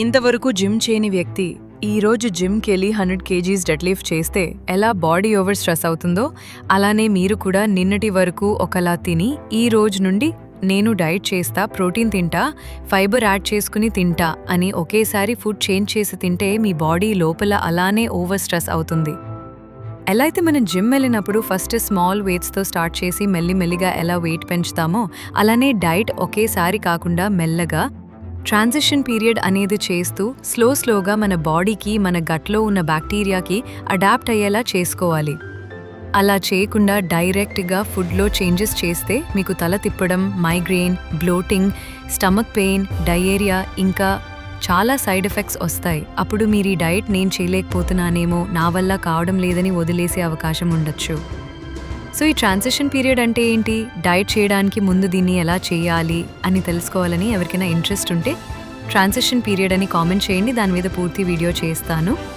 ఇంతవరకు జిమ్ చేయని వ్యక్తి ఈరోజు జిమ్కెళ్ళి హండ్రెడ్ కేజీస్ డెడ్లిఫ్ట్ చేస్తే ఎలా బాడీ ఓవర్ స్ట్రెస్ అవుతుందో అలానే మీరు కూడా నిన్నటి వరకు ఒకలా తిని ఈ రోజు నుండి నేను డైట్ చేస్తా ప్రోటీన్ తింటా ఫైబర్ యాడ్ చేసుకుని తింటా అని ఒకేసారి ఫుడ్ చేంజ్ చేసి తింటే మీ బాడీ లోపల అలానే ఓవర్ స్ట్రెస్ అవుతుంది. ఎలా అయితే మనం జిమ్ వెళ్ళినప్పుడు ఫస్ట్ స్మాల్ వెయిట్స్తో స్టార్ట్ చేసి మెల్లిమెల్లిగా ఎలా వెయిట్ పెంచుతామో అలానే డైట్ ఒకేసారి కాకుండా మెల్లగా ట్రాన్సిషన్ పీరియడ్ అనేది చేస్తూ స్లో స్లోగా మన బాడీకి మన గట్లో ఉన్న బ్యాక్టీరియాకి అడాప్ట్ అయ్యేలా చేసుకోవాలి. అలా చేయకుండా డైరెక్ట్గా ఫుడ్లో చేంజెస్ చేస్తే మీకు తల తిప్పడం migraine bloating stomach pain diarrhoea ఇంకా చాలా సైడ్ ఎఫెక్ట్స్ వస్తాయి. అప్పుడు మీరు ఈ డైట్ నేను చేయలేకపోతున్నానేమో నా వల్ల కావడం లేదని వదిలేసే అవకాశం ఉండొచ్చు. సో ఈ ట్రాన్సిషన్ పీరియడ్ అంటే ఏంటి? డైట్ చేయడానికి ముందు దీన్ని ఎలా చేయాలి అని తెలుసుకోవాలని ఎవరికైనా ఇంట్రెస్ట్ ఉంటే ట్రాన్సిషన్ పీరియడ్ అని కామెంట్ చేయండి. దాని మీద పూర్తి వీడియో చేస్తాను.